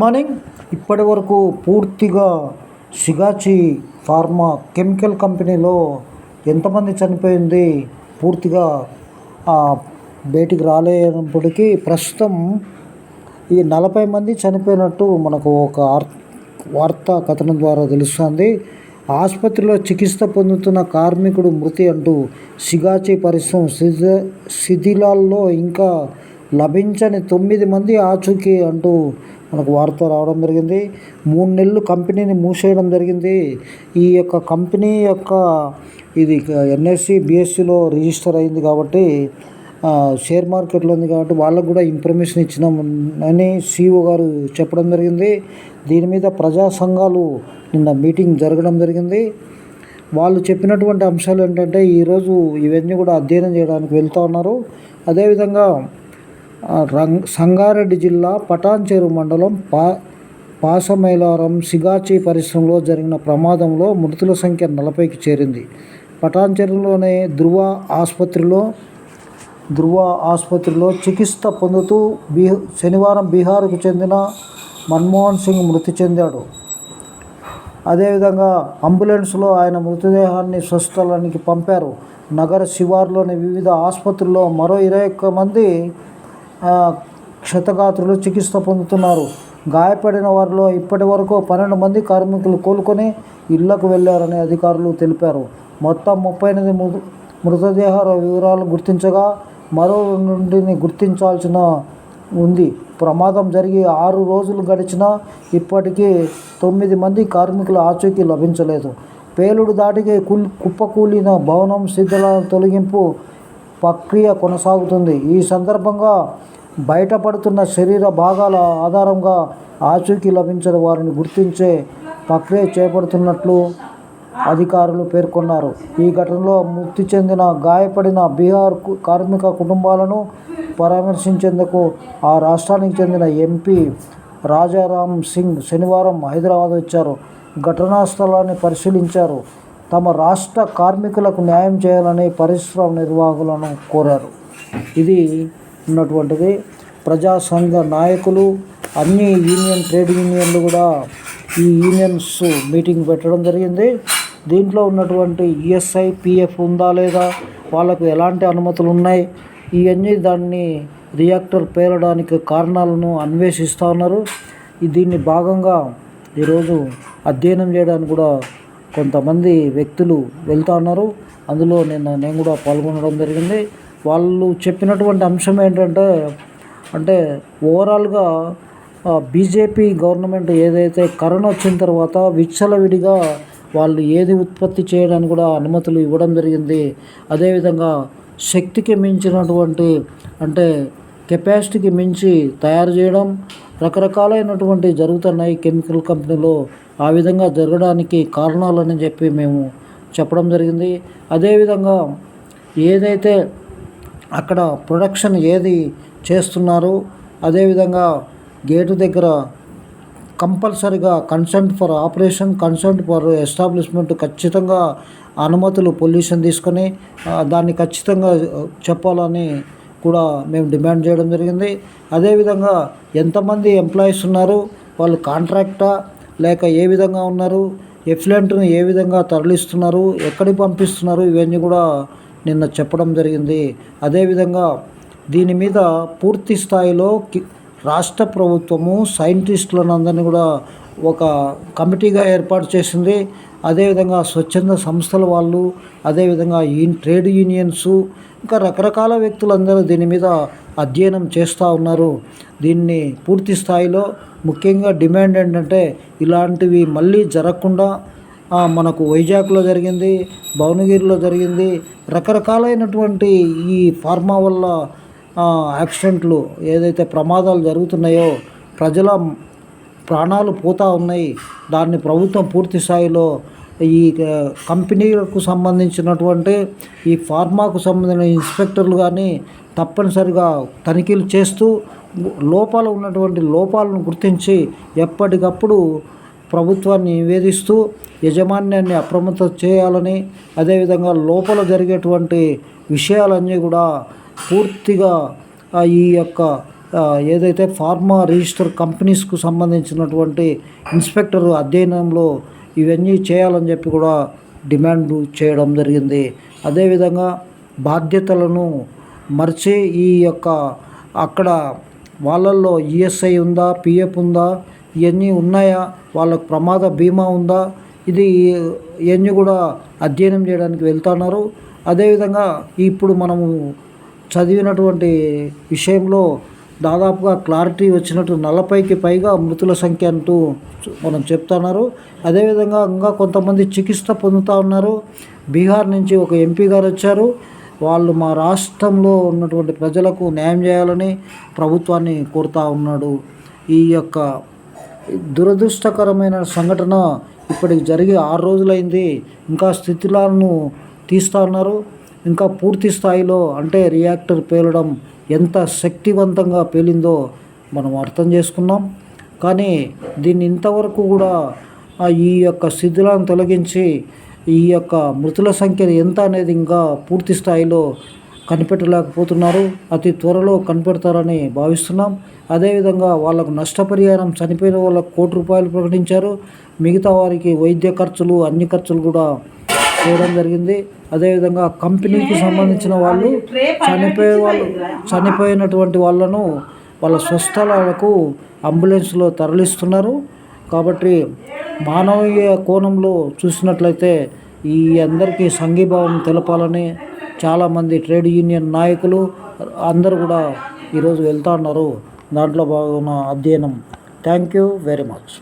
Morning. ఇప్పటి వరకు పూర్తిగా సిగాచి ఫార్మా కెమికల్ కంపెనీలో ఎంతమంది చనిపోయింది పూర్తిగా ఆ, బయటికి రాలేనప్పటికీ ప్రస్తుతం ఈ నలభై మంది చనిపోయినట్టు మనకు ఒక వార్తా కథనం ద్వారా తెలుస్తుంది. ఆసుపత్రిలో చికిత్స పొందుతున్న కార్మికుడు మృతి అంటూ సిగాచి పరిశ్రమ శిథి శిథిలాల్లో ఇంకా లభించని తొమ్మిది మంది ఆచూకీ అంటూ మనకు వార్త రావడం జరిగింది. మూడు నెలలు కంపెనీని మూసేయడం జరిగింది. ఈ యొక్క కంపెనీ యొక్క ఇది ఎన్ఎస్సి బిఎస్సిలో రిజిస్టర్ అయింది కాబట్టి షేర్ మార్కెట్లో ఉంది కాబట్టి వాళ్ళకు కూడా ఇన్ఫర్మేషన్ ఇచ్చినాం అని సిఇఓ గారు చెప్పడం జరిగింది. దీని మీద ప్రజా సంఘాలు నిన్న మీటింగ్ జరగడం జరిగింది. వాళ్ళు చెప్పినటువంటి అంశాలు ఏంటంటే ఈరోజు ఇవన్నీ కూడా అధ్యయనం చేయడానికి వెళ్తూ ఉన్నారు. అదేవిధంగా రంగ్ సంగారెడ్డి జిల్లా పటాన్చేరు మండలం పా పాసమైలారం సిగాచి పరిశ్రమలో జరిగిన ప్రమాదంలో మృతుల సంఖ్య నలభైకి చేరింది. పటాన్చెరులోనే ధృవ ఆసుపత్రిలో ధృవ ఆసుపత్రిలో చికిత్స పొందుతూ బీ శనివారం బీహార్కు చెందిన మన్మోహన్ సింగ్ మృతి చెందాడు. అదేవిధంగా అంబులెన్స్లో ఆయన మృతదేహాన్ని స్వస్థలానికి పంపారు. నగర శివార్లోని వివిధ ఆసుపత్రుల్లో మరో ఇరవై ఒక్క మంది క్షతగాత్రులు చికిత్స పొందుతున్నారు. గాయపడిన వారిలో ఇప్పటి వరకు పన్నెండు మంది కార్మికులు కోలుకొని ఇళ్ళకు వెళ్ళారని అధికారులు తెలిపారు. మొత్తం ముప్పై ఎనిమిది మృత మృతదేహాల వివరాలు గుర్తించగా మరో నుండిని గుర్తించాల్సిన ఉంది. ప్రమాదం జరిగి ఆరు రోజులు గడిచినా ఇప్పటికీ తొమ్మిది మంది కార్మికుల ఆచూకీ లభించలేదు. పేలుడు దాటికి కుల్ కుప్పకూలిన భవనం శిథిల తొలగింపు ప్రక్రియ కొనసాగుతుంది. ఈ సందర్భంగా బయటపడుతున్న శరీర భాగాల ఆధారంగా ఆచూకీ లభించిన వారిని గుర్తించే ప్రక్రియ చేపడుతున్నట్లు అధికారులు పేర్కొన్నారు. ఈ ఘటనలో మృతి చెందిన గాయపడిన బీహార్ కార్మిక కుటుంబాలను పరామర్శించేందుకు ఆ రాష్ట్రానికి చెందిన ఎంపీ రాజారాం సింగ్ శనివారం హైదరాబాద్ వచ్చారు. ఘటనా స్థలాన్ని పరిశీలించారు. తమ రాష్ట్ర కార్మికులకు న్యాయం చేయాలని పరిశ్రమ నిర్వాహకులను కోరారు. ఇది ఉన్నటువంటిది. ప్రజా సంఘ నాయకులు అన్ని యూనియన్ ట్రేడ్ యూనియన్లు కూడా ఈ యూనియన్స్ మీటింగ్ పెట్టడం జరిగింది. దీంట్లో ఉన్నటువంటి ఈఎస్ఐ పిఎఫ్ ఉందా లేదా వాళ్ళకు ఎలాంటి అనుమతులు ఉన్నాయి ఇవన్నీ దాన్ని రియాక్టర్ పేలడానికి కారణాలను అన్వేషిస్తూ ఉన్నారు. దీన్ని భాగంగా ఈరోజు అధ్యయనం చేయడానికి కూడా కొంతమంది వ్యక్తులు వెళ్తూ ఉన్నారు. అందులో నిన్న నేను కూడా పాల్గొనడం జరిగింది. వాళ్ళు చెప్పినటువంటి అంశం ఏంటంటే అంటే ఓవరాల్గా బీజేపీ గవర్నమెంట్ ఏదైతే కరోనా వచ్చిన తర్వాత విచ్చలవిడిగా వాళ్ళు ఏది ఉత్పత్తి చేయడానికి కూడా అనుమతులు ఇవ్వడం జరిగింది. అదేవిధంగా శక్తికి మించినటువంటి అంటే కెపాసిటీకి మించి తయారు చేయడం రకరకాలైనటువంటి జరుగుతున్నాయి కెమికల్ కంపెనీలో. ఆ విధంగా జరగడానికి కారణాలని చెప్పి మేము చెప్పడం జరిగింది. అదేవిధంగా ఏదైతే అక్కడ ప్రొడక్షన్ ఏది చేస్తున్నారో అదేవిధంగా గేటు దగ్గర కంపల్సరిగా consent for operation consent for establishment ఖచ్చితంగా అనుమతులు పొల్యూషన్ తీసుకొని దాన్ని ఖచ్చితంగా చెప్పాలని కూడా మేము డిమాండ్ చేయడం జరిగింది. అదేవిధంగా ఎంతమంది ఎంప్లాయీస్ ఉన్నారు వాళ్ళు కాంట్రాక్టా లేక ఏ విధంగా ఉన్నారు? ఎఫ్లెంట్ను ఏ విధంగా తరలిస్తున్నారు? ఎక్కడికి పంపిస్తున్నారు? ఇవన్నీ కూడా నిన్న చెప్పడం జరిగింది. అదేవిధంగా దీని మీద పూర్తి స్థాయిలో కి- రాష్ట్ర ప్రభుత్వము సైంటిస్టులను అందరినీ కూడా ఒక కమిటీగా ఏర్పాటు చేసింది. అదేవిధంగా స్వచ్ఛంద సంస్థల వాళ్ళు అదేవిధంగా ఈ ట్రేడ్ యూనియన్స్ ఇంకా రకరకాల వ్యక్తులందరూ దీని మీద అధ్యయనం చేస్తూ ఉన్నారు. దీన్ని పూర్తి స్థాయిలో ముఖ్యంగా డిమాండ్ ఏంటంటే ఇలాంటివి మళ్ళీ జరగకుండా మనకు వైజాగ్లో జరిగింది భువనగిరిలో జరిగింది రకరకాలైనటువంటి ఈ ఫార్మా వల్ల యాక్సిడెంట్లు ఏదైతే ప్రమాదాలు జరుగుతున్నాయో ప్రజల ప్రాణాలు పోతూ ఉన్నాయి. దాన్ని ప్రభుత్వం పూర్తి స్థాయిలో ఈ కంపెనీలకు సంబంధించినటువంటి ఈ ఫార్మాకు సంబంధించిన ఇన్స్పెక్టర్లు కానీ తప్పనిసరిగా తనిఖీలు చేస్తూ లోపాలు ఉన్నటువంటి లోపాలను గుర్తించి ఎప్పటికప్పుడు ప్రభుత్వాన్ని నివేదిస్తూ యజమాన్యాన్ని అప్రమత్తం చేయాలని అదేవిధంగా లోపల జరిగేటువంటి విషయాలన్నీ కూడా పూర్తిగా ఈ యొక్క ఏదైతే ఫార్మా రిజిస్టర్ కంపెనీస్కు సంబంధించినటువంటి ఇన్స్పెక్టర్ అధ్యయనంలో ఇవన్నీ చేయాలని చెప్పి కూడా డిమాండ్ చేయడం జరిగింది. అదేవిధంగా బాధ్యతలను మర్చి ఈ యొక్క అక్కడ వాళ్ళల్లో ఈఎస్ఐ ఉందా పిఎఫ్ ఉందా ఇవన్నీ ఉన్నాయా వాళ్ళకు ప్రమాద బీమా ఉందా ఇది ఇవన్నీ కూడా అధ్యయనం చేయడానికి వెళ్తున్నారు. అదేవిధంగా ఇప్పుడు మనము చదివినటువంటి విషయంలో దాదాపుగా క్లారిటీ వచ్చినట్టు నలభైకి పైగా మృతుల సంఖ్య అంటూ మనం చెప్తున్నారు. అదేవిధంగా ఇంకా కొంతమంది చికిత్స పొందుతూ ఉన్నారు. బీహార్ నుంచి ఒక ఎంపీ గారు వచ్చారు. వాళ్ళు మా రాష్ట్రంలో ఉన్నటువంటి ప్రజలకు న్యాయం చేయాలని ప్రభుత్వాన్ని కోరుతా ఉన్నాడు. ఈ యొక్క దురదృష్టకరమైన సంఘటన ఇప్పటికి జరిగి ఆరు రోజులైంది. ఇంకా స్థితిలాలను తీస్తూ ఉన్నారు. ఇంకా పూర్తి స్థాయిలో అంటే రియాక్టర్ పేలడం ఎంత శక్తివంతంగా పేలిందో మనం అర్థం చేసుకున్నాం. కానీ దీన్ని ఇంతవరకు కూడా ఈ యొక్క శిథిలాన్ని తొలగించి ఈ యొక్క మృతుల సంఖ్య ఎంత అనేది ఇంకా పూర్తి స్థాయిలో కనిపెట్టలేకపోతున్నారు. అతి త్వరలో కనిపెడతారని భావిస్తున్నాం. అదేవిధంగా వాళ్ళకు నష్టపరిహారం చనిపోయిన వాళ్ళకు కోటి రూపాయలు ప్రకటించారు. మిగతా వారికి వైద్య ఖర్చులు అన్ని ఖర్చులు కూడా చేయడం జరిగింది. అదేవిధంగా కంపెనీకి సంబంధించిన వాళ్ళు చనిపోయే వాళ్ళు చనిపోయినటువంటి వాళ్ళను వాళ్ళ స్వస్థలాలకు అంబులెన్స్లో తరలిస్తున్నారు. కాబట్టి మానవీయ కోణంలో చూసినట్లయితే ఈ అందరికీ సంఘీభావం తెలపాలని చాలామంది ట్రేడ్ యూనియన్ నాయకులు అందరూ కూడా ఈరోజు వెళ్తా ఉన్నారు. దాంట్లో బాగున్న అధ్యయనం. Thank you very much.